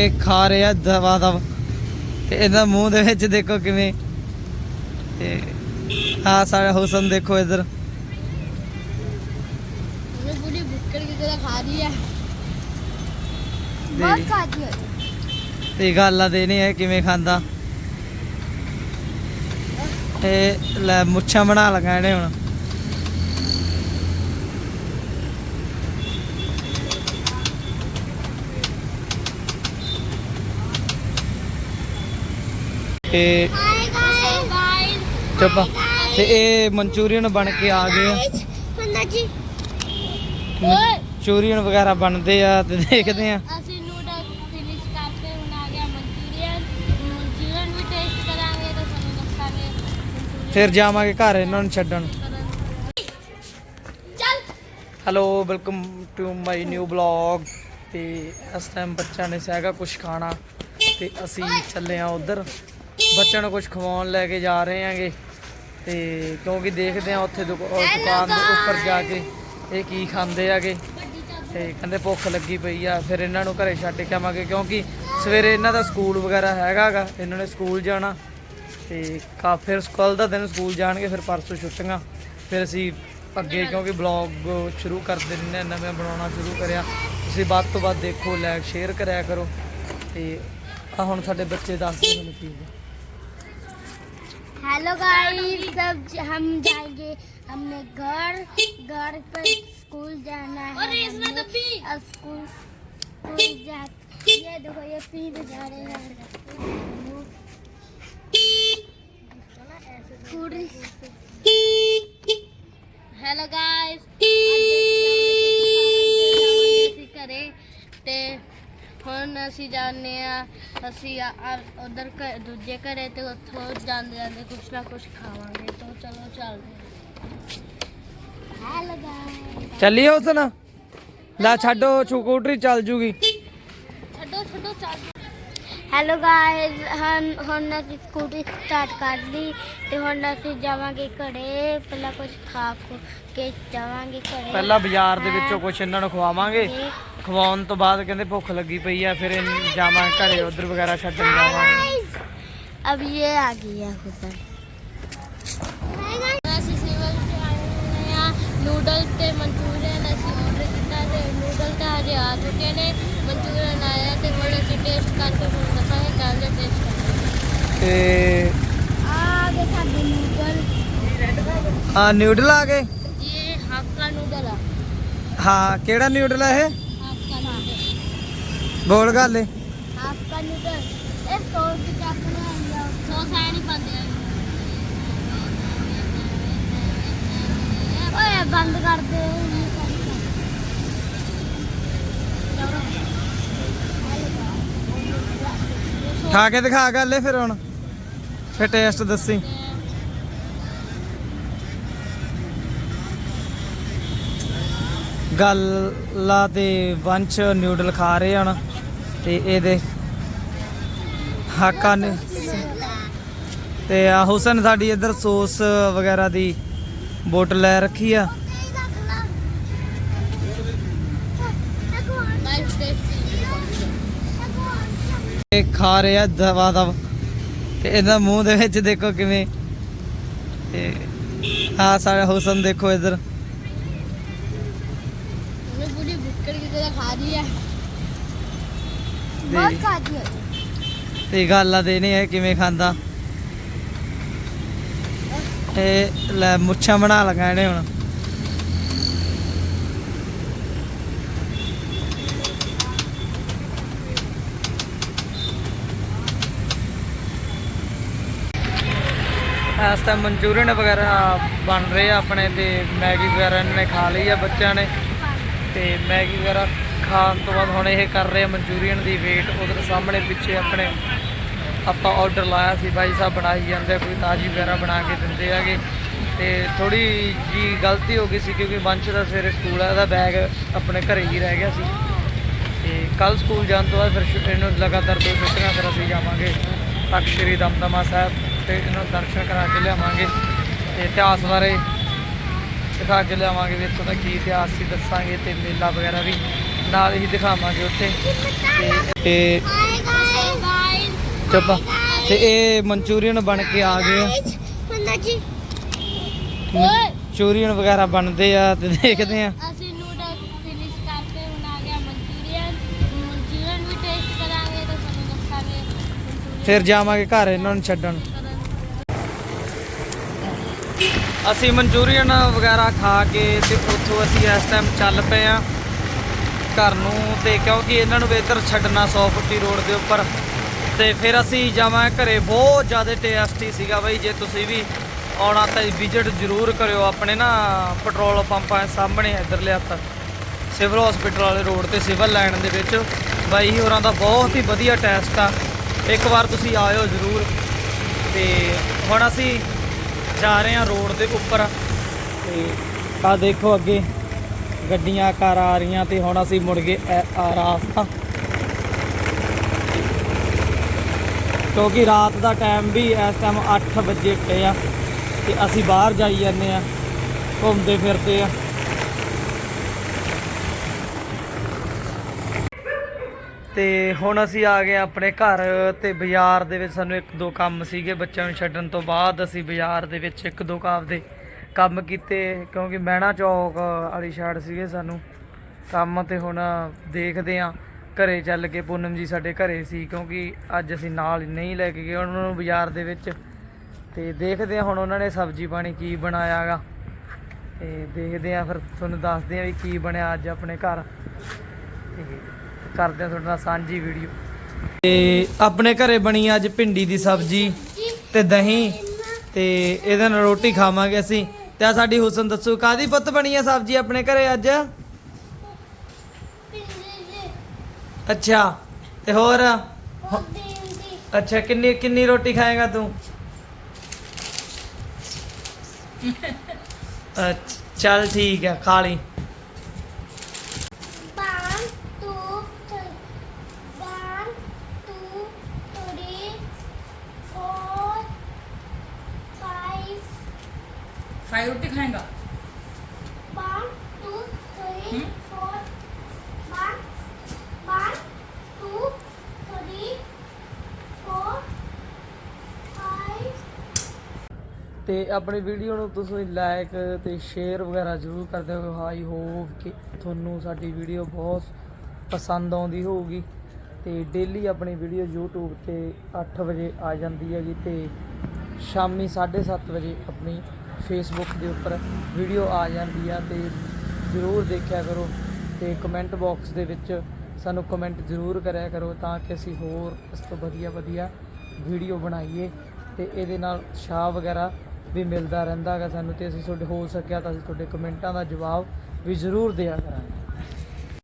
ਇਹ ਖਾ ਰਿਹਾ ਦਵਾ ਦਵ। ਤੇ ਇਹਦਾ ਮੂੰਹ ਦੇ ਵਿੱਚ ਦੇਖੋ ਕਿਵੇਂ। ਤੇ ਆ ਸਾਰਾ ਹੁਸਨ ਦੇਖੋ ਇਧਰ। ਉਹਨੇ ਪੂਰੀ ਬੁੱਕੜ ਕੀ ਹੈ। ਤੇ ਗੱਲਾਂ ਦੇ ਕਿਵੇਂ ਖਾਂਦਾ। ਤੇ ਲੈ ਮੁੱਛਾਂ ਬਣਾ ਲਗਾ ਇਹਨੇ ਹੁਣ। ਤੇ ਚੁੱਪ। ਇਹ ਮਨਚੂਰੀਅਨ ਬਣ ਕੇ ਆ ਗਏ ਆ। ਮਨਚੂਰੀਅਨ ਵਗੈਰਾ ਬਣਦੇ ਆ ਤੇ ਦੇਖਦੇ ਆ। ਫਿਰ ਜਾਵਾਂਗੇ ਘਰ ਇਹਨਾਂ ਨੂੰ ਛੱਡਣ। Hello welcome to my new blog ਤੇ ਇਸ ਟਾਈਮ ਬੱਚਾ ਨੇ ਸਹਿਗਾ ਕੁਝ ਖਾਣਾ। ਤੇ ਅਸੀਂ ਚੱਲੇ ਆ ਉਧਰ। ਬੱਚਿਆਂ ਨੂੰ ਕੁਝ ਖਵਾਉਣ ਲੈ ਕੇ ਜਾ ਰਹੇ ਆਂਗੇ ਤੇ ਕਿਉਂਕਿ ਦੇਖਦੇ ਆ ਉੱਥੇ ਦੁਕਾਨ ਦੇ ਉੱਪਰ ਜਾ ਕੇ ਇਹ ਕੀ ਖਾਂਦੇ ਆਗੇ। ਤੇ ਕਹਿੰਦੇ ਭੁੱਖ ਲੱਗੀ ਪਈ ਆ ਫਿਰ ਇਹਨਾਂ ਨੂੰ ਘਰੇ ਛੱਡ ਕੇ ਆਵਾਂਗੇ ਕਿਉਂਕਿ ਸਵੇਰੇ ਇਹਨਾਂ ਦਾ ਸਕੂਲ ਵਗੈਰਾ ਹੈਗਾਗਾ ਇਹਨਾਂ ਨੇ ਸਕੂਲ ਜਾਣਾ। ਤੇ ਕਾ ਫਿਰ ਕੱਲ ਦਾ ਦਿਨ ਸਕੂਲ ਜਾਣਗੇ ਫਿਰ ਪਰਸੋਂ ਛੁੱਟੀਆਂ। ਫਿਰ ਅਸੀਂ ਅੱਗੇ ਕਿਉਂਕਿ ਬਲੌਗ ਸ਼ੁਰੂ ਕਰ ਦਿੰਨੇ ਨਵੇਂ ਬਣਾਉਣਾ ਸ਼ੁਰੂ ਕਰਿਆ। ਤੁਸੀਂ ਵੱਧ ਤੋਂ ਵੱਧ ਦੇਖੋ ਲਾਈਕ ਸ਼ੇਅਰ ਕਰਿਆ ਕਰੋ। ਤੇ ਆ ਹੁਣ ਸਾਡੇ ਬੱਚੇ ਦੱਸਦੇ ਮੈਨੂੰ ਕੀ हेलो गाइस सब ज- हम जाएंगे हमने घर घर पर स्कूल जाना है और इसमें तो पी अब स्कूल स्कूल जा ये देखो ये पी पे जा रहे हैं स्कूटी हेलो गाइस ਅਸੀਂ ਘਰੇ ਤੇ ਹੁਣ ਅਸੀਂ ਜਾਂਦੇ ਆ ਅਸੀਂ ਉਧਰ ਦੂਜੇ ਘਰੇ ਤੇ ਉੱਥੋਂ ਜਾਂਦੇ ਜਾਂਦੇ ਕੁਛ ਨਾ ਕੁਛ ਖਾਵਾਂਗੇ ਤਾਂ ਚਲੋ ਚੱਲਦੇ ਹਾਂ ਹੈਲੋ ਗਾਇਸ ਚੱਲੀਏ ਉਸ ਨਾਲ ਲੈ ਛੱਡੋ ਸਕੂਟਰੀ ਚੱਲ ਜੂਗੀ। ਛੱਡੋ ਛੱਡੋ ਚੱਲ ਹੈਲੋ ਗਾਇਸ ਹੁਣ ਅਸੀਂ ਸਕੂਟੀ ਸਟਾਰਟ ਕਰ ਲਈ ਤੇ ਹੁਣ ਅਸੀਂ ਜਾਵਾਂਗੇ ਘੜੇ ਪਹਿਲਾਂ ਕੁਝ ਖਾ ਕੇ ਜਾਵਾਂਗੇ ਘੜੇ ਪਹਿਲਾਂ ਬਾਜ਼ਾਰ ਦੇ ਵਿੱਚੋਂ ਕੁਝ ਇਹਨਾਂ ਨੂੰ ਖਵਾਵਾਂਗੇ। ਖਵਾਉਣ ਤੋਂ ਬਾਅਦ ਕਹਿੰਦੇ ਭੁੱਖ ਲੱਗੀ ਪਈ ਆ ਫਿਰ ਜਾਵਾਂ ਘਰੇ ਉਧਰ ਵਗੈਰਾ ਛੱਡਣ ਜਾਵਾਂਗੇ। ਅਬ ਇਹ ਆ ਗਈ ਆ ਹੁਸਨ ਅਸੀਂ ਸਿਵਲ ਤੇ ਆਏ ਹੋਏ ਨੂਡਲ ਤੇ ਮਨਚੂਰੀਅਨ ਅਸੀਂ ਆਰਡਰ ਕੀਤਾ ਤੇ ਨੂਡਲ ਤਾਂ ਹਜੇ ਆ ਚੁੱਕੇ ਨੇ ਮਨਚੂਰੀਅਨ ਆਇਆ ਤੇ ਹੁਣ ਅਸੀਂ ਟੇਸਟ ਕਰਕੇ ਤੁਹਾਨੂੰ ਦੱਸਾਂਗੇ ਕੱਲ ਦਾ ਟੇਸਟ ਕਰਾਂਗੇ ਤੇ ਆ ਗਏ ਸਾਡੇ ਨੂਡਲ ਆ ਨਿਊਡਲ ਆ ਗਏ ਇਹ ਹਾਫ ਕਾ ਨੂਡਲ ਆ ਹਾਂ ਕਿਹੜਾ ਨਿਊਡਲ ਆ ਇਹ ਹਾਫ ਕਾ ਨੂਡਲ ਬੋਲ ਗੱਲ ਏ ਹਾਫ ਕਾ ਨੂਡਲ ਇਹ ਸੌਸ ਦੀ ਚੱਕ ਲਿਆ ਸੌਸ ਆਇਆ ਨਹੀਂ ਪਾਉਂਦੇ ਓਏ ਬੰਦ ਕਰ ਦੇ ਖਾ ਕੇ ਦਿਖਾ ਗੱਲ ਫਿਰ ਹੁਣ। ਫਿਰ ਟੇਸਟ ਦੱਸੀ। ਗੱਲਾਂ ਤੇ ਵੰਚ ਨਿਊਡਲ ਖਾ ਰਹੇ ਹਨ ਤੇ ਇਹਦੇ ਹਾਕਾ ਨੇ। ਤੇ ਆ ਹੁਸਨ ਸਾਡੀ ਇੱਧਰ ਸੌਸ ਵਗੈਰਾ ਦੀ ਬੋਟਲ ਲੈ ਰੱਖੀ ਆ ਨਾਈਸ ਟੇਸਟੀ ਇਹ ਖਾ ਰਿਹਾ ਦਵਾ ਦਵ। ਤੇ ਇਹਦਾ ਮੂੰਹ ਦੇ ਵਿੱਚ ਦੇਖੋ ਕਿਵੇਂ। ਤੇ ਆ ਸਾਰਾ ਹੁਸਨ ਦੇਖੋ ਇਧਰ। ਉਹਨੇ ਪੂਰੀ ਬੁੱਕੜ ਕੇ ਜਿਹੜਾ ਖਾ ਰਹੀ ਹੈ ਬਹੁਤ ਖਾਦੀ ਹੈ ਤੇ ਗੱਲ ਆ ਦੇਣੀ ਹੈ ਕਿਵੇਂ ਖਾਂਦਾ। ਇਹ ਲੈ ਮੁੱਛਾਂ ਬਣਾ ਲਗਾ ਇਹਨੇ ਹੁਣ। ਇਸ ਟਾਈਮ ਮਨਚੂਰੀਅਨ ਵਗੈਰਾ ਬਣ ਰਹੇ ਆ ਆਪਣੇ ਤੇ, ਮੈਗੀ ਵਗੈਰਾ ਇਹਨਾਂ ਨੇ ਖਾ ਲਈ ਆ ਬੱਚਿਆਂ ਨੇ। ਤੇ ਮੈਗੀ ਵਗੈਰਾ ਖਾਣ ਤੋਂ ਬਾਅਦ ਹੁਣ ਇਹ ਕਰ ਰਹੇ ਆ ਮਨਚੂਰੀਅਨ ਦੀ ਵੇਟ ਉਧਰ ਸਾਹਮਣੇ ਪਿੱਛੇ ਆਪਣੇ ਆਪਾਂ ਆਰਡਰ ਲਾਇਆ ਸੀ, ਬਾਈ ਸਾਹਿਬ ਬਣਾਈ ਜਾਂਦੇ ਕੋਈ ਤਾਜੀ ਵਗੈਰਾ ਬਣਾ ਕੇ ਦਿੰਦੇ ਹੈਗੇ। ਤੇ ਥੋੜੀ ਜੀ ਗਲਤੀ ਹੋ ਗਈ ਸੀ ਕਿਉਂਕਿ ਬੰਚ ਦਾ ਸਵੇਰੇ ਸਕੂਲ ਆ, ਇਹਦਾ ਬੈਗ ਆਪਣੇ ਘਰੇ ਹੀ ਰਹਿ ਗਿਆ ਸੀ। ਤੇ ਕੱਲ ਸਕੂਲ ਜਾਣ ਤੋਂ ਬਾਅਦ ਫਿਰ ਛੁ- ਇਹਨੂੰ ਲਗਾਤਾਰ ਦੋ ਛੁੱਟੀਆਂ ਫਿਰ ਅਸੀਂ ਜਾਵਾਂਗੇ। ਅਕਸ਼ਰੀ ਦਮਦਮਾ ਸਾਹਿਬ। ਤੇ ਇਹਨੂੰ ਦਰਸ਼ਨ ਕਰਾ ਕੇ ਲਿਆਵਾਂਗੇ। ਤੇ ਇਤਿਹਾਸ ਬਾਰੇ ਦਿਖਾ ਕੇ ਲਿਆਵਾਂਗੇ ਵੀ ਇੱਥੋਂ ਦਾ ਕੀ ਇਤਿਹਾਸ ਸੀ ਦੱਸਾਂਗੇ ਤੇ ਮੇਲਾ ਵਗੈਰਾ ਵੀ ਨਾਲ ਹੀ ਦਿਖਾਵਾਂਗੇ ਉੱਥੇ। ਤੇ ਚੁੱਪ। ਤੇ ਇਹ ਮਨਚੂਰੀਅਨ ਬਣ ਕੇ ਆ ਗਏ ਆ। ਜੀ ਮਨਚੂਰੀਅਨ ਵਗੈਰਾ ਬਣਦੇ ਆ ਤੇ ਦੇਖਦੇ ਆ। ਅਸੀਂ ਨੂਡਲ ਫਿਨਿਸ਼ ਕਰਕੇ ਹੁਣ ਆ ਗਿਆ ਮਨਚੂਰੀਅਨ। ਮਨਚੂਰੀਅਨ ਵੀ ਟੇਸਟ ਕਰਾਂਗੇ ਤਾਂ ਤੁਹਾਨੂੰ ਦੱਸਾਂਗੇ। manchurian ਫਿਰ ਜਾਵਾਂਗੇ ਘਰ ਇਹਨਾਂ ਨੂੰ ਛੱਡਣ। ਅਸੀਂ ਮਨਚੂਰੀਅਨ ਵਗੈਰਾ ਖਾ ਕੇ ਤੇ ਉੱਥੋਂ ਅਸੀਂ ਇਸ ਟਾਈਮ ਚੱਲ ਪਏ ਆ ਘਰ ਨੂੰ ਤੇ ਕਿਉਂਕਿ ਇਹਨਾਂ ਨੂੰ ਵੀ ਇੱਧਰ ਛੱਡਣਾ 100 ਫੁੱਟੀ ਰੋਡ ਦੇ ਉੱਪਰ। ਤੇ ਫਿਰ ਅਸੀਂ ਜਾਵਾਂ ਘਰੇ, ਬਹੁਤ ਜ਼ਿਆਦਾ ਟੇਸਟੀ ਸੀਗਾ ਬਈ, ਜੇ ਤੁਸੀਂ ਵੀ ਆਉਣਾ ਤਾਂ ਵਿਜ਼ਿਟ ਜ਼ਰੂਰ ਕਰਿਓ ਆਪਣੇ ਨਾ ਪੈਟਰੋਲ ਪੰਪਾਂ ਦੇ ਸਾਹਮਣੇ ਇੱਧਰਲੇ ਹੱਥ। ਸਿਵਲ ਹਸਪੀਟਲ ਵਾਲੇ ਰੋਡ ਤੇ ਸਿਵਲ ਲਾਈਨ ਦੇ ਵਿੱਚ। ਬਾਈ ਹੋਰਾਂ ਦਾ ਬਹੁਤ ਹੀ ਵਧੀਆ ਟੈਸਟ ਆ। ਇੱਕ ਵਾਰ ਤੁਸੀਂ ਆਇਓ ਜ਼ਰੂਰ। ਤੇ ਹੁਣ ਅਸੀਂ ਜਾ ਰਹੇ ਹਾਂ ਰੋਡ ਦੇ ਉੱਪਰ। ਤੇ ਆ ਦੇਖੋ ਅੱਗੇ ਗੱਡੀਆਂ, ਕਾਰ ਆ ਰਹੀਆਂ ਤੇ ਹੁਣ ਅਸੀਂ ਮੁੜ ਗਏ ਰਾਸਤਾ। ਕਿਉਂਕਿ ਰਾਤ ਦਾ ਟਾਈਮ ਵੀ ਇਸ ਟਾਈਮ 8 ਵਜੇ ਪਏ ਆ ਤੇ ਅਸੀਂ ਬਾਹਰ ਜਾਈ ਜਾਂਦੇ ਆ, ਘੁੰਮਦੇ ਫਿਰਦੇ ਆ। ਤੇ ਹੁਣ ਅਸੀਂ ਆ ਗਏ ਆਪਣੇ ਘਰ ਤੇ ਬਾਜ਼ਾਰ ਦੇ ਵਿੱਚ ਸਾਨੂੰ ਇੱਕ ਦੋ ਕੰਮ ਸੀਗੇ ਬੱਚਿਆਂ ਨੂੰ ਛੱਡਣ ਤੋਂ ਬਾਅਦ ਅਸੀਂ ਬਾਜ਼ਾਰ ਦੇ ਵਿੱਚ ਇੱਕ ਦੋ ਕਾਪ ਦੇ ਕੰਮ ਕੀਤੇ, ਕਿਉਂਕਿ ਮਹਿਣਾ ਚੌਕ ਵਾਲੀ ਸਾਈਡ ਸੀਗੇ ਸਾਨੂੰ। ਕੰਮ ਤੇ ਹੁਣ ਦੇਖਦੇ ਆ ਘਰੇ ਚੱਲ ਕੇ ਪੂਨਮ ਜੀ ਸਾਡੇ ਘਰੇ ਸੀ, ਕਿਉਂਕਿ ਅੱਜ ਅਸੀਂ ਨਾਲ ਨਹੀਂ ਲੈ ਕੇ ਗਏ ਉਹਨਾਂ ਨੂੰ ਬਾਜ਼ਾਰ ਦੇ ਵਿੱਚ। ਤੇ ਦੇਖਦੇ ਆ ਹੁਣ ਉਹਨਾਂ ਨੇ ਸਬਜ਼ੀ ਪਾਣੀ ਕੀ ਬਣਾਇਆਗਾ ਤੇ ਦੇਖਦੇ ਆ ਫਿਰ ਤੁਹਾਨੂੰ ਦੱਸਦੇ ਆ ਵੀ ਕੀ ਬਣਿਆ ਅੱਜ ਆਪਣੇ ਘਰ। ਤੇ ਕਰਦੇ ਆ ਤੁਹਾਡੇ ਨਾਲ ਸਾਂਝੀ ਵੀਡੀਓ। ਤੇ ਆਪਣੇ ਘਰੇ ਬਣੀ ਅੱਜ ਭਿੰਡੀ ਦੀ ਸਬਜ਼ੀ ਤੇ ਦਹੀਂ ਤੇ ਇਹਦੇ ਨਾਲ ਰੋਟੀ ਖਾਵਾਂਗੇ ਅਸੀਂ। ਤੇ ਆ ਸਾਡੀ ਹੁਸਨ ਦੱਸੋ ਕਾਦੀ ਪੁੱਤ ਬਣੀ ਆ ਸਬਜ਼ੀ ਆਪਣੇ ਘਰੇ ਅੱਜ? ਅੱਛਾ, ਤੇ ਹੋਰ? ਅੱਛਾ, ਕਿੰਨੀ ਕਿੰਨੀ ਰੋਟੀ ਖਾਏਗਾ ਤੂੰ? ਅੱਛ- ਚੱਲ ਠੀਕ ਹੈ ਖਾ ਲਈ। ਤੇ ਆਪਣੀ ਵੀਡੀਓ ਨੂੰ ਤੁਸੀਂ ਲਾਈਕ ਤੇ ਸ਼ੇਅਰ ਵਗੈਰਾ ਜ਼ਰੂਰ ਕਰਦੇ ਹੋ ਹਾਈ ਹੋਪ ਕਿ ਤੁਹਾਨੂੰ ਸਾਡੀ ਵੀਡੀਓ ਬਹੁਤ ਪਸੰਦ ਆਉਂਦੀ ਹੋਊਗੀ। ਤੇ ਡੇਲੀ ਆਪਣੀ ਵੀਡੀਓ YouTube ਤੇ 8 ਵਜੇ ਆ ਜਾਂਦੀ ਹੈਗੀ ਤੇ ਸ਼ਾਮੀ 7:30 ਵਜੇ ਆਪਣੀ Facebook ਦੇ ਉੱਪਰ ਵੀਡੀਓ ਆ ਜਾਂਦੀ ਆ ਤੇ ਜ਼ਰੂਰ ਦੇਖਿਆ ਕਰੋ ਤੇ ਕਮੈਂਟ ਬਾਕਸ ਦੇ ਵਿੱਚ ਸਾਨੂੰ ਕਮੈਂਟ ਜ਼ਰੂਰ ਕਰਿਆ ਕਰੋ ਤਾਂ ਕਿ ਅਸੀਂ ਹੋਰ ਇਸ ਤੋਂ ਵਧੀਆ ਵਧੀਆ ਵੀਡੀਓ ਬਣਾਈਏ ਤੇ ਇਹਦੇ ਨਾਲ ਸ਼ਾਹ ਵਗੈਰਾ ਵੀ ਮਿਲਦਾ ਰਹਿੰਦਾ ਹੈਗਾ ਸਾਨੂੰ ਤੇ ਅਸੀਂ ਤੁਹਾਡੇ ਹੋ ਸਕਿਆ ਤਾਂ ਅਸੀਂ ਤੁਹਾਡੇ ਕਮੈਂਟਾਂ ਦਾ ਜਵਾਬ ਵੀ ਜ਼ਰੂਰ ਦਿਆ ਕਰਾਂਗੇ।